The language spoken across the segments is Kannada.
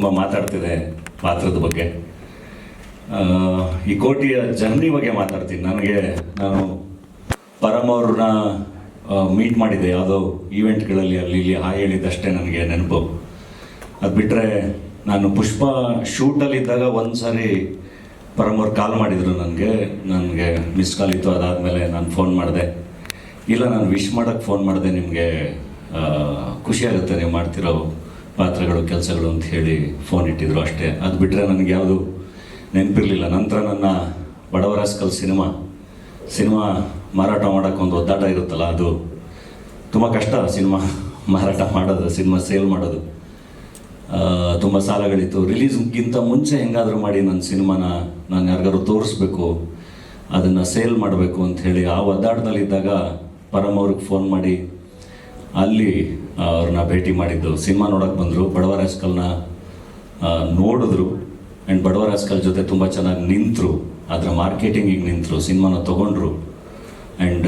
ತುಂಬ ಮಾತಾಡ್ತಿದೆ ಪಾತ್ರದ ಬಗ್ಗೆ. ಈ ಕೋಟಿಯ ಜರ್ನಿ ಬಗ್ಗೆ ಮಾತಾಡ್ತೀನಿ. ನನಗೆ ನಾನು ಪರಮ್ ಅವ್ರನ್ನ ಮೀಟ್ ಮಾಡಿದೆ ಯಾವುದೋ ಈವೆಂಟ್ಗಳಲ್ಲಿ ಅಲ್ಲಿ ಇಲ್ಲಿ ಹಾಯ್ ಹೇಳಿದ್ದಷ್ಟೇ ನನಗೆ ನೆನಪು. ಅದು ಬಿಟ್ಟರೆ ನಾನು ಪುಷ್ಪ ಶೂಟಲ್ಲಿದ್ದಾಗ ಒಂದು ಸಾರಿ ಪರಮ್ ಅವ್ರು ಕಾಲ್ ಮಾಡಿದರು ನನಗೆ. ನನಗೆ ಮಿಸ್ ಕಾಲ್ ಇತ್ತು. ಅದಾದಮೇಲೆ ನಾನು ಫೋನ್ ಮಾಡಿದೆ. ಇಲ್ಲ, ನಾನು ವಿಶ್ ಮಾಡೋಕ್ಕೆ ಫೋನ್ ಮಾಡಿದೆ. ನಿಮಗೆ ಖುಷಿ ಆಗುತ್ತೆ ನೀವು ಮಾಡ್ತಿರೋ ಪಾತ್ರಗಳು, ಕೆಲಸಗಳು ಅಂತ ಹೇಳಿ ಫೋನ್ ಇಟ್ಟಿದ್ರು ಅಷ್ಟೇ. ಅದು ಬಿಟ್ಟರೆ ನನಗೆ ಯಾವುದು ನೆನಪಿರಲಿಲ್ಲ. ನಂತರ ನನ್ನ ಬಡವರಾಸ್ಕಲ್ ಸಿನಿಮಾ ಸಿನಿಮಾ ಮಾರಾಟ ಮಾಡೋಕ್ಕೊಂದು ಒದ್ದಾಟ ಇರುತ್ತಲ್ಲ, ಅದು ತುಂಬ ಕಷ್ಟ ಸಿನಿಮಾ ಮಾರಾಟ ಮಾಡೋದು, ಸಿನಿಮಾ ಸೇಲ್ ಮಾಡೋದು. ತುಂಬ ಸಾಲಗಳಿತ್ತು. ರಿಲೀಸ್ಗಿಂತ ಮುಂಚೆ ಹೆಂಗಾದರೂ ಮಾಡಿ ನನ್ನ ಸಿನಿಮಾನ ನಾನು ಯಾರಿಗಾದ್ರು ತೋರಿಸ್ಬೇಕು, ಅದನ್ನು ಸೇಲ್ ಮಾಡಬೇಕು ಅಂತ ಹೇಳಿ ಆ ಒದ್ದಾಟದಲ್ಲಿದ್ದಾಗ ಪರಮ್ ಅವ್ರಿಗೆ ಫೋನ್ ಮಾಡಿ, ಅಲ್ಲಿ ಅವ್ರನ್ನ ಭೇಟಿ ಮಾಡಿದ್ದು. ಸಿನಿಮಾ ನೋಡೋಕೆ ಬಂದರು ಬಡವ ರಾಜ್ಕಲ್ನ ನೋಡಿದ್ರು. ಆ್ಯಂಡ್ ಬಡವ ರಾಜ್ಕಲ್ ಜೊತೆ ತುಂಬ ಚೆನ್ನಾಗಿ ನಿಂತರು. ಅದರ ಮಾರ್ಕೆಟಿಂಗಿಗೆ ನಿಂತರು, ಸಿನಿಮಾನ ತೊಗೊಂಡ್ರು. ಆ್ಯಂಡ್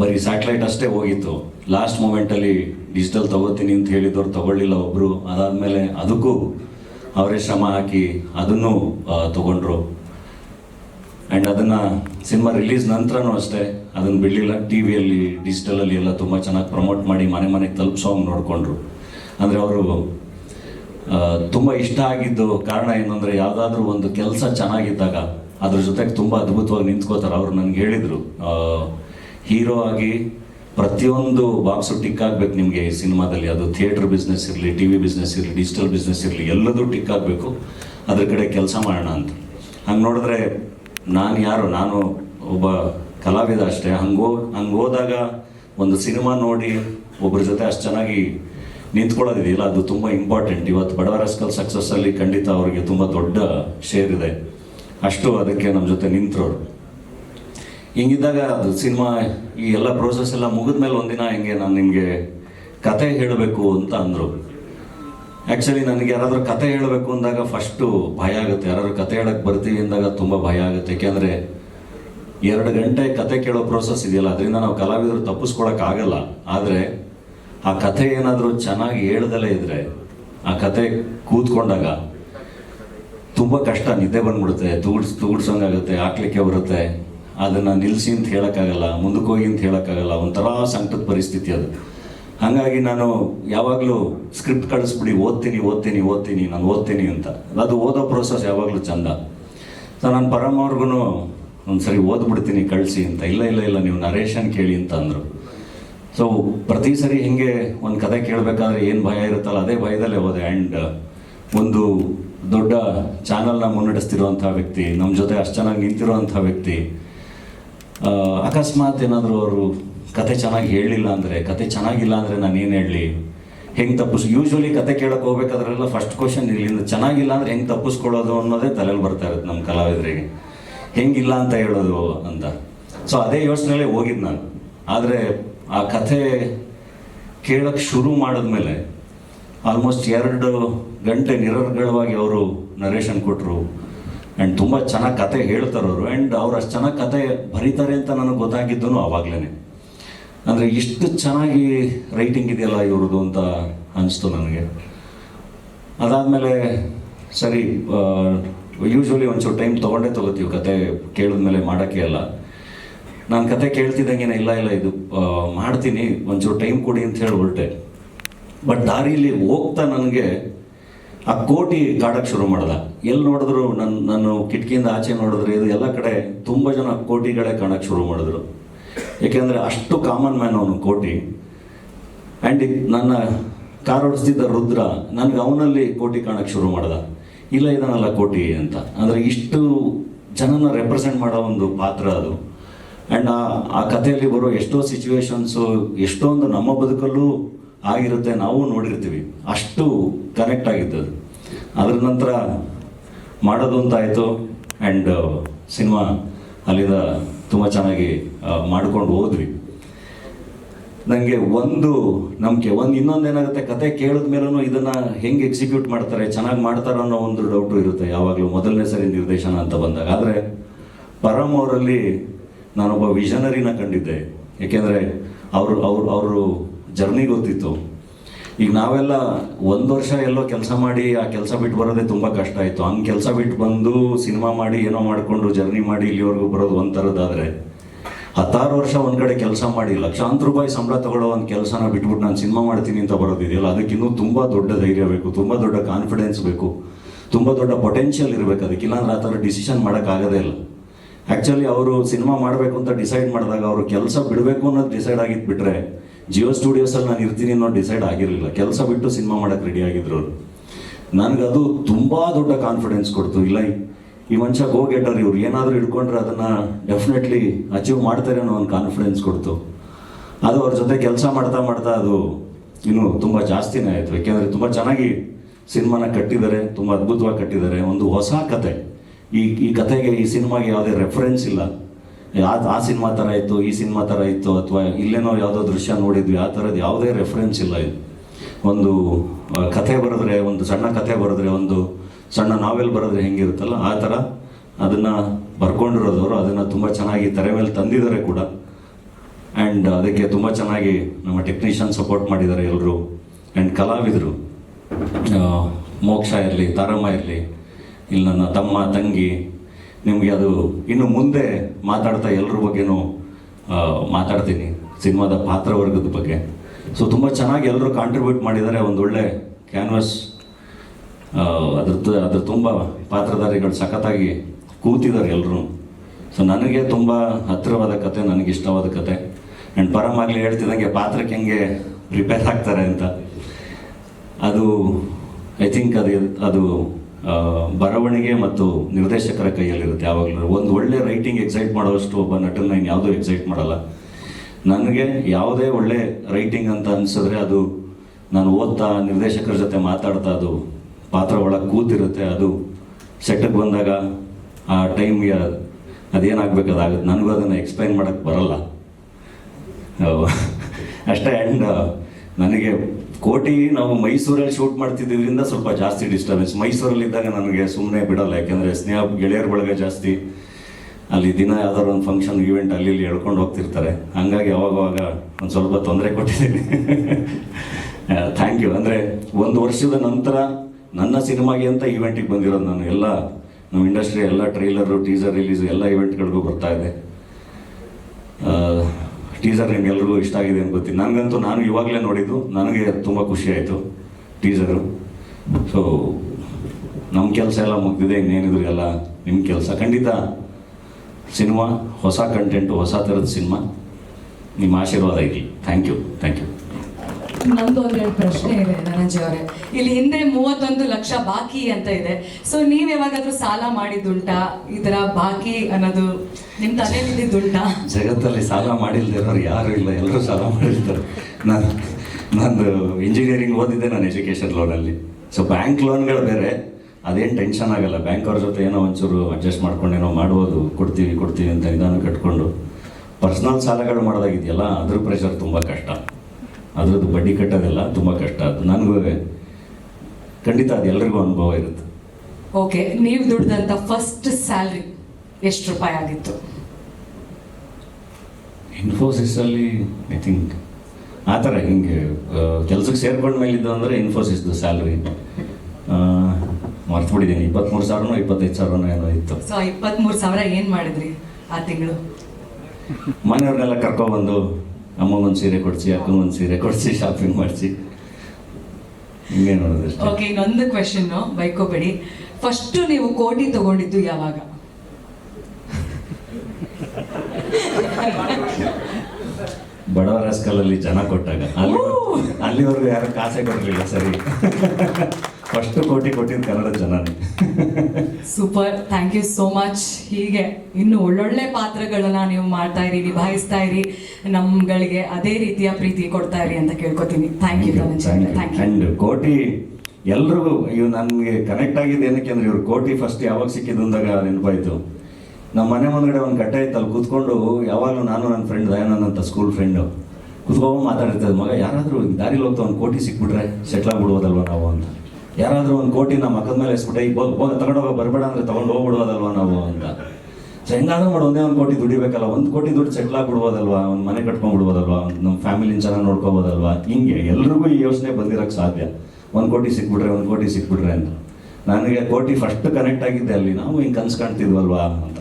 ಬರೀ ಸ್ಯಾಟಲೈಟ್ ಅಷ್ಟೇ ಹೋಗಿತ್ತು. ಲಾಸ್ಟ್ ಮೂಮೆಂಟಲ್ಲಿ ಡಿಜಿಟಲ್ ತೊಗೋತೀನಿ ಅಂತ ಹೇಳಿದವ್ರು ತೊಗೊಳ್ಳಿಲ್ಲ ಒಬ್ಬರು ಅದಾದಮೇಲೆ ಅದಕ್ಕೂ ಅವರೇ ಶ್ರಮ ಹಾಕಿ ಅದನ್ನು ತೊಗೊಂಡ್ರು. ಆ್ಯಂಡ್ ಅದನ್ನು ಸಿನಿಮಾ ರಿಲೀಸ್ ನಂತರನೂ ಅಷ್ಟೇ, ಅದನ್ನು ಬಿಡಲಿಲ್ಲ. ಟಿ ವಿಯಲ್ಲಿ ಡಿಜಿಟಲಲ್ಲಿ ಎಲ್ಲ ತುಂಬ ಚೆನ್ನಾಗಿ ಪ್ರಮೋಟ್ ಮಾಡಿ ಮನೆ ಮನೆಗೆ ತಲುಪಿಸೋಂಗೆ ನೋಡಿಕೊಂಡ್ರು. ಅಂದರೆ ಅವರು ತುಂಬ ಇಷ್ಟ ಆಗಿದ್ದು ಕಾರಣ ಏನು ಅಂದರೆ ಯಾವುದಾದ್ರೂ ಒಂದು ಕೆಲಸ ಚೆನ್ನಾಗಿದ್ದಾಗ ಅದ್ರ ಜೊತೆಗೆ ತುಂಬ ಅದ್ಭುತವಾಗಿ ನಿಂತ್ಕೋತಾರೆ. ಅವ್ರು ನನಗೆ ಹೇಳಿದರು ಹೀರೋ ಆಗಿ ಪ್ರತಿಯೊಂದು ಬಾಕ್ಸು ಟಿಕ್ ಆಗಬೇಕು ನಿಮಗೆ ಈ ಸಿನಿಮಾದಲ್ಲಿ. ಅದು ಥಿಯೇಟರ್ ಬಿಸ್ನೆಸ್ ಇರಲಿ ಟಿ ವಿ ಬಿಸ್ನೆಸ್ ಇರಲಿ ಡಿಜಿಟಲ್ ಬಿಸ್ನೆಸ್ ಇರಲಿ, ಎಲ್ಲದೂ ಟಿಕ್ ಆಗಬೇಕು. ಅದ್ರ ಕಡೆ ಕೆಲಸ ಮಾಡೋಣ ಅಂತ. ಹಂಗೆ ನೋಡಿದ್ರೆ ನಾನು ಯಾರು? ನಾನು ಒಬ್ಬ ಕಲಾವಿದ ಅಷ್ಟೇ. ಹಂಗೋ ಹೋಗಿ ಹೋದಾಗ ಒಂದು ಸಿನಿಮಾ ನೋಡಿ ಒಬ್ಬರ ಜೊತೆ ಅಷ್ಟು ಚೆನ್ನಾಗಿ ನಿಂತ್ಕೊಳ್ಳೋದಿದೆಯಲ್ಲ ಅದು ತುಂಬ ಇಂಪಾರ್ಟೆಂಟ್ ಇವತ್ತು ಬಡವರಸ್ಕಲ್ ಸಕ್ಸಸ್ಸಲ್ಲಿ ಖಂಡಿತ ಅವರಿಗೆ ತುಂಬ ದೊಡ್ಡ ಶೇರ್ ಇದೆ. ಅಷ್ಟು ಅದಕ್ಕೆ ನಮ್ಮ ಜೊತೆ ನಿಂತರು ಹಿಂಗಿದ್ದಾಗ ಅದು ಸಿನಿಮಾ, ಈ ಎಲ್ಲ ಪ್ರೋಸೆಸ್ ಎಲ್ಲ ಮುಗಿದ್ಮೇಲೆ ಒಂದಿನ ಹಿಂಗೆ ನಾನು ನಿಮಗೆ ಕತೆ ಹೇಳಬೇಕು ಅಂತ ಅಂದರು. ಆ್ಯಕ್ಚುಲಿ ನನಗೆ ಯಾರಾದರೂ ಕತೆ ಹೇಳಬೇಕು ಅಂದಾಗ ಫಸ್ಟು ಭಯ ಆಗುತ್ತೆ. ಯಾರಾದ್ರೂ ಕತೆ ಹೇಳಕ್ಕೆ ಬರ್ತೀವಿ ಅಂದಾಗ ತುಂಬ ಭಯ ಆಗುತ್ತೆ. ಯಾಕೆಂದರೆ ಎರಡು ಗಂಟೆ ಕತೆ ಕೇಳೋ ಪ್ರೋಸೆಸ್ ಇದೆಯಲ್ಲ, ಅದರಿಂದ ನಾವು ಕಲಾವಿದರು ತಪ್ಪಿಸ್ಕೊಳಕ್ಕಾಗಲ್ಲ ಆದರೆ ಆ ಕಥೆ ಏನಾದರೂ ಚೆನ್ನಾಗಿ ಹೇಳ್ದಲೇ ಇದ್ದರೆ ಆ ಕತೆ ಕೂತ್ಕೊಂಡಾಗ ತುಂಬ ಕಷ್ಟ, ನಿದ್ದೆ ಬಂದ್ಬಿಡುತ್ತೆ ತೂಡ್ಸ್ ತೂಡ್ಸಂಗಾಗುತ್ತೆ ಹಾಕ್ಲಿಕ್ಕೆ ಬರುತ್ತೆ. ಅದನ್ನು ನಿಲ್ಲಿಸಿ ಅಂತ ಹೇಳೋಕ್ಕಾಗಲ್ಲ, ಮುಂದಕ್ಕೆ ಹೋಗಿ ಅಂತ ಹೇಳೋಕ್ಕಾಗಲ್ಲ, ಒಂಥರ ಸಂಕಟದ ಪರಿಸ್ಥಿತಿ ಅದು. ಹಾಗಾಗಿ ನಾನು ಯಾವಾಗಲೂ ಸ್ಕ್ರಿಪ್ಟ್ ಕಳಿಸ್ಬಿಡಿ, ಓದ್ತೀನಿ ಓದ್ತೀನಿ ಓದ್ತೀನಿ, ನಾನು ಓದ್ತೀನಿ ಅಂತ. ಅದು ಓದೋ ಪ್ರೋಸೆಸ್ ಯಾವಾಗಲೂ ಚಂದ. ಸೊ ನಾನು ಪರಮ್ ಅವ್ರಿಗೂ ಒಂದು ಸರಿ ಓದ್ಬಿಡ್ತೀನಿ, ಕಳಿಸಿ ಅಂತ. ಇಲ್ಲ ಇಲ್ಲ ಇಲ್ಲ, ನೀವು ನರೇಶನ್ ಕೇಳಿ ಅಂತ ಅಂದರು. ಸೊ ಪ್ರತಿ ಸರಿ ಹಿಂಗೆ ಒಂದು ಕತೆ ಕೇಳಬೇಕಾದ್ರೆ ಏನು ಭಯ ಇರುತ್ತಲ್ಲ, ಅದೇ ಭಯದಲ್ಲೇ ಹೋದೆ. ಆ್ಯಂಡ್ ಒಂದು ದೊಡ್ಡ ಚಾನಲ್ನ ಮುನ್ನಡೆಸ್ತಿರುವಂಥ ವ್ಯಕ್ತಿ ನಮ್ಮ ಜೊತೆ ಅಷ್ಟು ಚೆನ್ನಾಗಿ ನಿಂತಿರುವಂಥ ವ್ಯಕ್ತಿ ಅಕಸ್ಮಾತ್ ಏನಾದರೂ ಅವರು ಕತೆ ಚೆನ್ನಾಗಿ ಹೇಳಲಿಲ್ಲ ಅಂದರೆ, ಕತೆ ಚೆನ್ನಾಗಿಲ್ಲ ಅಂದರೆ ನಾನು ಏನು ಹೇಳಲಿ? ಹೆಂಗೆ ತಪ್ಪಿಸ್? ಯೂಶ್ವಲಿ ಕತೆ ಕೇಳಕ್ಕೆ ಹೋಗ್ಬೇಕಾದ್ರೆಲ್ಲ ಫಸ್ಟ್ ಕ್ವಶನ್ ಇಲ್ಲಿಂದ ಚೆನ್ನಾಗಿಲ್ಲ ಅಂದರೆ ಹೆಂಗೆ ತಪ್ಪಿಸ್ಕೊಳ್ಳೋದು ಅನ್ನೋದೇ ತಲೆಯಲ್ಲಿ ಬರ್ತಾ ಇರುತ್ತೆ ನಮ್ಮ ಕಲಾವಿದರಿಗೆ. ಹೆಂಗಿಲ್ಲ ಅಂತ ಹೇಳೋದು ಅಂತ. ಸೊ ಅದೇ ಯೋಚನೆಯಲ್ಲೇ ಹೋಗಿದ್ದು ನಾನು. ಆದರೆ ಆ ಕಥೆ ಕೇಳೋಕ್ಕೆ ಶುರು ಮಾಡಿದ್ಮೇಲೆ ಆಲ್ಮೋಸ್ಟ್ ಎರಡು ಗಂಟೆ ನಿರರ್ಗಳವಾಗಿ ಅವರು ನರೇಶನ್ ಕೊಟ್ಟರು ಆ್ಯಂಡ್ ತುಂಬ ಚೆನ್ನಾಗಿ ಕತೆ ಹೇಳ್ತಾರವರು. ಆ್ಯಂಡ್ ಅವ್ರು ಅಷ್ಟು ಚೆನ್ನಾಗಿ ಕತೆ ಬರೀತಾರೆ ಅಂತ ನನಗೆ ಗೊತ್ತಾಗಿದ್ದು ಆವಾಗಲೇ ಅಂದರೆ ಇಷ್ಟು ಚೆನ್ನಾಗಿ ರೈಟಿಂಗ್ ಇದೆಯಲ್ಲ ಇವ್ರದ್ದು ಅಂತ ಅನಿಸ್ತು ನನಗೆ. ಅದಾದಮೇಲೆ ಸರಿ ಯೂಶ್ವಲಿ ಒಂಚೂರು ಟೈಮ್ ತೊಗೊಂಡೇ ತಗೋತೀವಿ, ಕತೆ ಕೇಳಿದ್ಮೇಲೆ ಮಾಡೋಕ್ಕೆ ಅಲ್ಲ ನಾನು ಕತೆ ಕೇಳ್ತಿದ್ದಂಗೆನೆ, ಇಲ್ಲ ಇಲ್ಲ, ಇದು ಮಾಡ್ತೀನಿ, ಒಂಚೂರು ಟೈಮ್ ಕೊಡಿ ಅಂತ ಹೇಳಿ ಹೊರಟೆ. ಬಟ್ ದಾರಿಯಲ್ಲಿ ಹೋಗ್ತಾ ನನಗೆ ಆ ಕೋಟಿ ಕಾಡಕ್ಕೆ ಶುರು ಮಾಡ್ದ. ಎಲ್ಲಿ ನೋಡಿದ್ರು ನನ್ನ ನಾನು ಕಿಟಕಿಯಿಂದ ಆಚೆ ನೋಡಿದ್ರೆ ಇದು ಎಲ್ಲ ಕಡೆ ತುಂಬ ಜನ ಕೋಟಿಗಳೇ ಕಾಣಕ್ಕೆ ಶುರು ಮಾಡಿದ್ರು. ಏಕೆಂದರೆ ಅಷ್ಟು ಕಾಮನ್ ಮ್ಯಾನ್ ಅವನು ಕೋಟಿ. ಆ್ಯಂಡ್ ನನ್ನ ಕಾರ್ ಓಡಿಸ್ತಿದ್ದ ರುದ್ರ ನನಗೆ ಅವನಲ್ಲಿ ಕೋಟಿ ಕಾಣಕ್ಕೆ ಶುರು ಮಾಡ್ದ. ಇಲ್ಲ ಇದನ್ನಲ್ಲ ಕೋಟಿ ಅಂತ. ಅಂದರೆ ಇಷ್ಟು ಜನನ ರೆಪ್ರೆಸೆಂಟ್ ಮಾಡೋ ಒಂದು ಪಾತ್ರ ಅದು. ಆ್ಯಂಡ್ ಆ ಆ ಕಥೆಯಲ್ಲಿ ಬರೋ ಎಷ್ಟೋ ಸಿಚುವೇಶನ್ಸು ಎಷ್ಟೊಂದು ನಮ್ಮ ಬದುಕಲ್ಲೂ ಆಗಿರುತ್ತೆ ನಾವು ನೋಡಿರ್ತೀವಿ. ಅಷ್ಟು ಕನೆಕ್ಟ್ ಅದು. ಅದರ ನಂತರ ಮಾಡೋದು ಅಂತ ಆಯಿತು. ಆ್ಯಂಡ್ ಸಿನಿಮಾ ಅಲ್ಲಿಂದ ತುಂಬ ಚೆನ್ನಾಗಿ ಮಾಡ್ಕೊಂಡು ಹೋದ್ವಿ. ನನಗೆ ಒಂದು ನಂಬಿಕೆ, ಒಂದು ಇನ್ನೊಂದು ಏನಾಗುತ್ತೆ, ಕತೆ ಕೇಳಿದ ಮೇಲೂ ಇದನ್ನ ಹೆಂಗೆ ಎಕ್ಸಿಕ್ಯೂಟ್ ಮಾಡ್ತಾರೆ, ಚೆನ್ನಾಗಿ ಮಾಡ್ತಾರೋ ಅನ್ನೋ ಒಂದು ಡೌಟು ಇರುತ್ತೆ, ಯಾವಾಗಲೂ ಮೊದಲನೇ ಸರಿ ನಿರ್ದೇಶನ ಅಂತ ಬಂದಾಗ. ಆದರೆ ಪರಮ್ ಅವರಲ್ಲಿ ನಾನೊಬ್ಬ ವಿಷನರಿನ ಕಂಡಿದ್ದೆ. ಏಕೆಂದರೆ ಅವರು ಅವರು ಅವರು ಜರ್ನಿ ಗೊತ್ತಿತ್ತು. ಈಗ ನಾವೆಲ್ಲ ಒಂದು ವರ್ಷ ಎಲ್ಲೋ ಕೆಲಸ ಮಾಡಿ ಆ ಕೆಲಸ ಬಿಟ್ಟು ಬರೋದೇ ತುಂಬ ಕಷ್ಟ ಆಯಿತು. ಹಂಗೆ ಕೆಲಸ ಬಿಟ್ಟು ಬಂದು ಸಿನಿಮಾ ಮಾಡಿ ಏನೋ ಮಾಡಿಕೊಂಡು ಜರ್ನಿ ಮಾಡಿ ಇಲ್ಲಿವರೆಗೂ ಬರೋದು ಒಂಥರದ್ದಾದರೆ ಹತ್ತಾರು ವರ್ಷ ಒಂದು ಕಡೆ ಕೆಲಸ ಮಾಡಿ ಲಕ್ಷಾಂತರ ರೂಪಾಯಿ ಸಂಬಳ ತಗೊಳ್ಳೋ ಒಂದು ಕೆಲಸನ ಬಿಟ್ಬಿಟ್ಟು ನಾನು ಸಿನಿಮಾ ಮಾಡ್ತೀನಿ ಅಂತ ಬರೋದಿದೆಯಲ್ಲ ಅದಕ್ಕಿನ್ನೂ ತುಂಬ ದೊಡ್ಡ ಧೈರ್ಯ ಬೇಕು, ತುಂಬ ದೊಡ್ಡ ಕಾನ್ಫಿಡೆನ್ಸ್ ಬೇಕು, ತುಂಬ ದೊಡ್ಡ ಪೊಟೆನ್ಷಿಯಲ್ ಇರಬೇಕು ಅದಕ್ಕೆ. ಇಲ್ಲಾಂದ್ರೆ ಆ ಥರ ಡಿಸಿಷನ್ ಮಾಡೋಕ್ಕಾಗೋದೇ ಇಲ್ಲ. ಆ್ಯಕ್ಚುಲಿ ಅವರು ಸಿನಿಮಾ ಮಾಡಬೇಕು ಅಂತ ಡಿಸೈಡ್ ಮಾಡಿದಾಗ ಅವರು ಕೆಲಸ ಬಿಡಬೇಕು ಅನ್ನೋದು ಡಿಸೈಡ್ ಆಗಿದ್ದು ಬಿಟ್ರೆ ಜಿಯೋ ಸ್ಟುಡಿಯೋಸಲ್ಲಿ ನಾನು ಇರ್ತೀನಿ ಅನ್ನೋ ಡಿಸೈಡ್ ಆಗಿರಲಿಲ್ಲ. ಕೆಲಸ ಬಿಟ್ಟು ಸಿನಿಮಾ ಮಾಡೋಕ್ಕೆ ರೆಡಿ ಆಗಿದ್ರು ಅವರು. ನನಗದು ತುಂಬ ದೊಡ್ಡ ಕಾನ್ಫಿಡೆನ್ಸ್ ಕೊಡ್ತು. ಇಲ್ಲ, ಈ- ಮನುಷ್ಯ ಗೋ ಗೆಟರ್ ಇವ್ರು ಏನಾದರೂ ಹಿಡ್ಕೊಂಡ್ರೆ ಅದನ್ನು ಡೆಫಿನೆಟ್ಲಿ ಅಚೀವ್ ಮಾಡ್ತಾರೆ ಅನ್ನೋ ಒಂದು ಕಾನ್ಫಿಡೆನ್ಸ್ ಕೊಡ್ತು. ಅದು ಅವ್ರ ಜೊತೆ ಕೆಲಸ ಮಾಡ್ತಾ ಮಾಡ್ತಾ ಅದು ಇನ್ನೂ ತುಂಬ ಜಾಸ್ತಿನೇ ಆಯಿತು. ಯಾಕೆಂದರೆ ತುಂಬ ಚೆನ್ನಾಗಿ ಸಿನಿಮಾನ ಕಟ್ಟಿದ್ದಾರೆ, ತುಂಬ ಅದ್ಭುತವಾಗಿ ಕಟ್ಟಿದ್ದಾರೆ. ಒಂದು ಹೊಸ ಕತೆ. ಈ ಈ ಕತೆಗೆ, ಈ ಸಿನಿಮಾಗೆ ಯಾವುದೇ ರೆಫರೆನ್ಸ್ ಇಲ್ಲ. ಆ ಸಿನಿಮಾ ಥರ ಇತ್ತು, ಈ ಸಿನಿಮಾ ಥರ ಇತ್ತು, ಅಥವಾ ಇಲ್ಲೇನೋ ಯಾವುದೋ ದೃಶ್ಯ ನೋಡಿದ್ವಿ, ಆ ಥರದ್ದು ಯಾವುದೇ ರೆಫರೆನ್ಸ್ ಇಲ್ಲ ಇದು. ಒಂದು ಕಥೆ ಬರೆದ್ರೆ, ಒಂದು ಸಣ್ಣ ಕಥೆ ಬರೆದ್ರೆ, ಒಂದು ಸಣ್ಣ ನಾವೆಲ್ ಬರೆದ್ರೆ ಹೆಂಗಿರುತ್ತಲ್ಲ, ಆ ಥರ ಅದನ್ನು ಬರ್ಕೊಂಡಿರೋದವರು, ಅದನ್ನು ತುಂಬ ಚೆನ್ನಾಗಿ ತೆರೆ ಮೇಲೆ ತಂದಿದ್ದಾರೆ ಕೂಡ. ಆ್ಯಂಡ್ ಅದಕ್ಕೆ ತುಂಬ ಚೆನ್ನಾಗಿ ನಮ್ಮ ಟೆಕ್ನಿಷಿಯನ್ ಸಪೋರ್ಟ್ ಮಾಡಿದ್ದಾರೆ ಎಲ್ಲರೂ ಆ್ಯಂಡ್ ಕಲಾವಿದರು. ಮೋಕ್ಷ ಇರಲಿ ತಾರಮ್ಮ ಇರಲಿ, ಇಲ್ಲಿ ನನ್ನ ತಮ್ಮ, ತಂಗಿ ನಿಮಗೆ ಅದು ಇನ್ನು ಮುಂದೆ ಮಾತಾಡ್ತಾ ಎಲ್ಲರ ಬಗ್ಗೆನೂ ಮಾತಾಡ್ತೀನಿ, ಸಿನಿಮಾದ ಪಾತ್ರವರ್ಗದ ಬಗ್ಗೆ. ಸೊ ತುಂಬ ಚೆನ್ನಾಗಿ ಎಲ್ಲರೂ ಕಾಂಟ್ರಿಬ್ಯೂಟ್ ಮಾಡಿದ್ದಾರೆ, ಒಂದು ಒಳ್ಳೆ ಕ್ಯಾನ್ವಸ್ ಅದ್ರದ್ದು ಅದ್ರ ತುಂಬ ಪಾತ್ರಧಾರಿಗಳು ಸಖತ್ತಾಗಿ ಕೂತಿದ್ದಾರೆ ಎಲ್ಲರೂ. ಸೊ ನನಗೆ ತುಂಬ ಹತ್ತಿರವಾದ ಕತೆ, ನನಗೆ ಇಷ್ಟವಾದ ಕತೆ. ಆ್ಯಂಡ್ ಪರಮಾಗಲಿ ಹೇಳ್ತಿದ್ದಂಗೆ ಪಾತ್ರಕ್ಕೆ ಹೆಂಗೆ ಪ್ರಿಪೇರ್ ಆಗ್ತಾರೆ ಅಂತ. ಅದು ಐ ಥಿಂಕ್ ಅದು ಅದು ಬರವಣಿಗೆ ಮತ್ತು ನಿರ್ದೇಶಕರ ಕೈಯಲ್ಲಿರುತ್ತೆ. ಯಾವಾಗಲೂ ಒಂದು ಒಳ್ಳೆ ರೈಟಿಂಗ್ ಎಕ್ಸೈಟ್ ಮಾಡೋಷ್ಟು ಒಬ್ಬ ನಟನ ಇನ್ನು ಯಾವುದೂ ಎಕ್ಸೈಟ್ ಮಾಡಲ್ಲ. ನನಗೆ ಯಾವುದೇ ಒಳ್ಳೆ ರೈಟಿಂಗ್ ಅಂತ ಅನಿಸಿದ್ರೆ ಅದು ನಾನು ಓದ್ತಾ, ನಿರ್ದೇಶಕರ ಜೊತೆ ಮಾತಾಡ್ತಾ, ಅದು ಪಾತ್ರ ಒಳಗೆ ಕೂತಿರುತ್ತೆ. ಅದು ಸೆಟ್ಟಿಗೆ ಬಂದಾಗ ಆ ಟೈಮ್ಗೆ ಅದೇನಾಗಬೇಕು, ಅದಾಗುತ್ತೆ. ನನಗೂ ಅದನ್ನು ಎಕ್ಸ್ಪ್ಲೈನ್ ಮಾಡೋಕ್ಕೆ ಬರಲ್ಲ. ಅಷ್ಟೇ. ಆ್ಯಂಡ್ ನನಗೆ ಕೋಟಿ ನಾವು ಮೈಸೂರಲ್ಲಿ ಶೂಟ್ ಮಾಡ್ತಿದ್ದರಿಂದ ಸ್ವಲ್ಪ ಜಾಸ್ತಿ ಡಿಸ್ಟರ್ಬೆನ್ಸ್ ಮೈಸೂರಲ್ಲಿ ಇದ್ದಾಗ ನನಗೆ ಸುಮ್ಮನೆ ಬಿಡಲ್ಲ, ಯಾಕೆಂದರೆ ಸ್ನೇಹ ಗೆಳೆಯರ ಬಳಗ ಜಾಸ್ತಿ. ಅಲ್ಲಿ ದಿನ ಯಾವ್ದಾದ್ರು ಒಂದು ಫಂಕ್ಷನ್ ಈವೆಂಟ್ ಅಲ್ಲಿ ಇಲ್ಲಿ ಎಳ್ಕೊಂಡು ಹೋಗ್ತಿರ್ತಾರೆ. ಹಾಗಾಗಿ ಅವಾಗವಾಗ ಒಂದು ಸ್ವಲ್ಪ ತೊಂದರೆ ಕೊಟ್ಟಿದ್ದೀನಿ. ಥ್ಯಾಂಕ್ ಯು ಅಂದರೆ ಒಂದು ವರ್ಷದ ನಂತರ ನನ್ನ ಸಿನಿಮಾಗೆ ಅಂತ ಈವೆಂಟಿಗೆ ಬಂದಿರೋದು ನಾನು? ಎಲ್ಲ ನಮ್ಮ ಇಂಡಸ್ಟ್ರಿ ಎಲ್ಲ ಟ್ರೈಲರು ಟೀಸರ್ ರಿಲೀಸು ಎಲ್ಲ ಈವೆಂಟ್ಗಳಿಗೂ ಬರ್ತಾ ಇದೆ. ಟೀಸರ್ ನಿಮ್ಗೆಲ್ರಿಗೂ ಇಷ್ಟ ಆಗಿದೆ ಅಂತ ಗೊತ್ತಿ ನನಗಂತೂ ನಾನು ಇವಾಗಲೇ ನೋಡಿದ್ದು, ನನಗೆ ತುಂಬ ಖುಷಿ ಆಯಿತು ಟೀಸರು ಸೊ ನಮ್ಮ ಕೆಲಸ ಎಲ್ಲ ಮುಗ್ದಿದೆ, ಇನ್ನೇನಿದ್ರು ಎಲ್ಲ ನಿಮ್ಮ ಕೆಲಸ. ಖಂಡಿತ ಸಿನಿಮಾ, ಹೊಸ ಕಂಟೆಂಟು ಹೊಸ ಥರದ ಸಿನಿಮಾ. ನಿಮ್ಮ ಆಶೀರ್ವಾದ ಇರಲಿ. ಥ್ಯಾಂಕ್ ಯು ಥ್ಯಾಂಕ್ ಯು ನಮ್ದು ಒಂದೆರಡು ಪ್ರಶ್ನೆ ಇದೆ ಧನಂಜಯ ಅವರೇ ಇಲ್ಲಿ ಹಿಂದೆ ಮೂವತ್ತೊಂದು ಲಕ್ಷ ಬಾಕಿ ಅಂತ ಇದೆ. ಸೊ ನೀವ್ ಯಾವಾಗಾದ್ರೂ ಸಾಲ ಮಾಡಿದ್ದುಂಟಾ? ಈ ತರ ಬಾಕಿ ಅನ್ನೋದು ನಿಮ್ ತಲೆಯಲ್ಲಿದ್ದುಂಟಾ? ಜಗತ್ತಲ್ಲಿ ಸಾಲ ಮಾಡಿಲ್ದಿರೋರು ಯಾರು ಇಲ್ಲ ಎಲ್ಲರೂ ಸಾಲ ಮಾಡಿರ್ತಾರೆ. ನಾನು ನಂದು ಇಂಜಿನಿಯರಿಂಗ್ ಓದಿದ್ದೆ ನಾನು ಎಜುಕೇಷನ್ ಲೋನಲ್ಲಿ ಸೊ ಬ್ಯಾಂಕ್ ಲೋನ್ಗಳು ಬೇರೆ. ಅದೇನು ಟೆನ್ಷನ್ ಆಗಲ್ಲ. ಬ್ಯಾಂಕ್ ಅವ್ರ ಜೊತೆ ಏನೋ ಒಂಚೂರು ಅಡ್ಜಸ್ಟ್ ಮಾಡ್ಕೊಂಡು ಏನೋ ಮಾಡ್ಬೋದು. ಕೊಡ್ತೀವಿ ಕೊಡ್ತೀವಿ ಅಂತ ನಿಧಾನ ಕಟ್ಕೊಂಡು. ಪರ್ಸ್ನಲ್ ಸಾಲಗಳು ಮಾಡೋದಾಗಿದೆಯಲ್ಲ, ಅದ್ರ ಪ್ರೆಷರ್ ತುಂಬ ಕಷ್ಟ. ಅದ್ರದ್ದು ಬಡ್ಡಿ ಕಟ್ಟೋದೆಲ್ಲ ತುಂಬ ಕಷ್ಟ. ಅದು ನನಗೂ ಖಂಡಿತ ಅದು ಎಲ್ಲರಿಗೂ ಅನುಭವ ಇರುತ್ತೆ. ಓಕೆ ನೀವು ದುಡ್ದಂತ ಫಸ್ಟ್ ಸ್ಯಾಲ್ರಿ ಎಷ್ಟು ರೂಪಾಯಿ ಆಗಿತ್ತು? ಇನ್ಫೋಸಿಸಲ್ಲಿ ಐ ಥಿಂಕ್ ಆ ಥರ ಹಿಂಗೆ ಕೆಲಸಕ್ಕೆ ಸೇರ್ಕೊಂಡ ಮೇಲಿದ್ದು ಅಂದರೆ ಇನ್ಫೋಸಿಸ್ದು ಸ್ಯಾಲ್ರಿ ಮರ್ತ್ಬಿಟ್ಟಿದ್ದೀನಿ ಇಪ್ಪತ್ತ್ಮೂರು ಸಾವಿರನೋ ಇಪ್ಪತ್ತೈದು ಸಾವಿರನೋ ಏನೋ ಇತ್ತು. ಸೊ ಇಪ್ಪತ್ತ್ಮೂರು ಸಾವಿರ ಏನು ಮಾಡಿದ್ರಿ ಆ ತಿಂಗಳು? ಮನೆಯವ್ರನ್ನೆಲ್ಲ ಕರ್ಕೊಬಂದು ಅಮ್ಮಗೊಂದು ಸೀರೆ ಕೊಡಿಸಿ ಅಕ್ಕಂಗೊಂದು ಸೀರೆ ಕೊಡಿಸಿ ಶಾಪಿಂಗ್ ಮಾಡಿಸಿ. ಹಿಂಗೆ ನೋಡೋದಷ್ಟೇ ಓಕೆ ಇನ್ನೊಂದು ಕ್ವೆಶನ್ ಬೈಕೋಬೇಡಿ. ಫಸ್ಟ್ ನೀವು ಕೋಟಿ ತಗೊಂಡಿದ್ದು ಯಾವಾಗ? ಬಡವರ ಸ್ಕಲಲ್ಲಿ ಜನ ಕೊಟ್ಟಾಗ. ಅಲ್ಲಿ! ಅಲ್ಲಿವರೆಗೂ ಯಾರು ಕಾಸೆ ಕೊಟ್ಟಿರಲಿಲ್ಲ ಸರಿ. ಫಸ್ಟ್ ಕೋಟಿ ಕೊಟ್ಟಿದ್ದು ಕನ್ನಡ ಜನ super thank you so much ಹೀಗೆ ಇನ್ನು ಒಳ್ಳೊಳ್ಳೆ ಪಾತ್ರಗಳನ್ನ ನೀವು ಮಾಡ್ತಾ ಇರಿ ನಿಭಾಯಿಸ್ತಾ ಇರಿ. ನಮ್ಗಳಿಗೆ ಅದೇ ರೀತಿಯ ಪ್ರೀತಿ ಕೊಡ್ತಾ ಇರಿ ಅಂತ ಕೇಳ್ಕೊತೀನಿ. Thank you thank you and ಕೋಟಿ ಎಲ್ರಿಗೂ ಇವ್ ನನಗೆ ಕನೆಕ್ಟ್ ಆಗಿದ್ದು ಏನಕ್ಕೆ ಅಂದ್ರೆ ಇವ್ರು ಕೋಟಿ ಫಸ್ಟ್ ಯಾವಾಗ ಸಿಕ್ಕಿದ್ದು ಅಂದಾಗ ನೆನಪಾಯ್ತು. ನಮ್ಮ ಮನೆ ಮುಂದ್ಗಡೆ ಒಂದು ಕಟ್ಟೆ ಇತ್ತು ಅಲ್ಲಿ ಕೂತ್ಕೊಂಡು ಯಾವಾಗಲೂ ನಾನು ನನ್ನ ಫ್ರೆಂಡ್ ದಯಾನಂದ್ ಅಂತ ಸ್ಕೂಲ್ ಫ್ರೆಂಡು ಕೂತ್ಕೊಂಡು ಮಾತಾಡಿರ್ತದೆ ಮಗ ಯಾರಾದರೂ ದಾರಿಲಿ ಹೋಗ್ತಾ ಒಂದು ಕೋಟಿ ಸಿಕ್ಬಿಟ್ರೆ ಸೆಟ್ಲ್ ಆಗ್ಬಿಡ್ಬೋದಲ್ವ ನಾವು? ಅಂತ. ಯಾರಾದರೂ ಒಂದು ಕೋಟಿ ನಮ್ಮ ಮಕ್ಕದ ಮೇಲೆ ಎಸ್ಬಿಟ್ಟೆ ಈಗ ಹೋಗಿ ಹೋಗಿ ತಗೊಂಡೋಗ ಬರಬೇಡ ಅಂದ್ರೆ ತಗೊಂಡು ಹೋಗ್ಬಿಡ್ಬೋದಲ್ವ ನಾವು? ಅಂತ. ಸೊ ಹೆಂಗಾದ್ರೂ ಮಾಡಿ, ಒಂದೇ ಒಂದು ಕೋಟಿ ದುಡಿಬೇಕಲ್ಲ, ಒಂದು ಕೋಟಿ ದುಡ್ಡು ಸೆಟ್ಲ್ ಆಗ್ಬಿಡ್ಬೋದಲ್ವಾ ಒಂದು ಮನೆ ಕಟ್ಕೊಂಡ್ಬಿಡ್ಬೋದಲ್ವಾ? ನಮ್ಮ ಫ್ಯಾಮಿಲಿನ ಚೆನ್ನಾಗಿ ನೋಡ್ಕೋಬೋದಲ್ವಾ? ಹಿಂಗೆ ಎಲ್ರಿಗೂ ಈ ಯೋಚನೆ ಬಂದಿರೋಕ್ಕೆ ಸಾಧ್ಯ. ಒಂದು ಕೋಟಿ ಸಿಕ್ಬಿಟ್ರೆ, ಒಂದು ಕೋಟಿ ಸಿಕ್ಬಿಟ್ರೆ ಅಂತ. ನನಗೆ ಕೋಟಿ ಫಸ್ಟ್ ಕನೆಕ್ಟ್ ಆಗಿದ್ದೆ ಅಲ್ಲಿ, ನಾವು ಹಿಂಗೆ ಕನ್ಸು ಕಾಣ್ತಿದ್ವಲ್ವಾ ಅಂತ.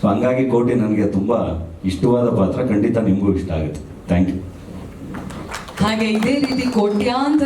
ಸೊ ಹಂಗಾಗಿ ಕೋಟಿ ನನಗೆ ತುಂಬ ಇಷ್ಟವಾದ ಪಾತ್ರ, ಖಂಡಿತ ನಿಮಗೂ ಇಷ್ಟ ಆಗುತ್ತೆ. ಥ್ಯಾಂಕ್ ಯು ಹಾಗೆ ಇದೇ ರೀತಿ ಕೋಟ್ಯಾಂತರ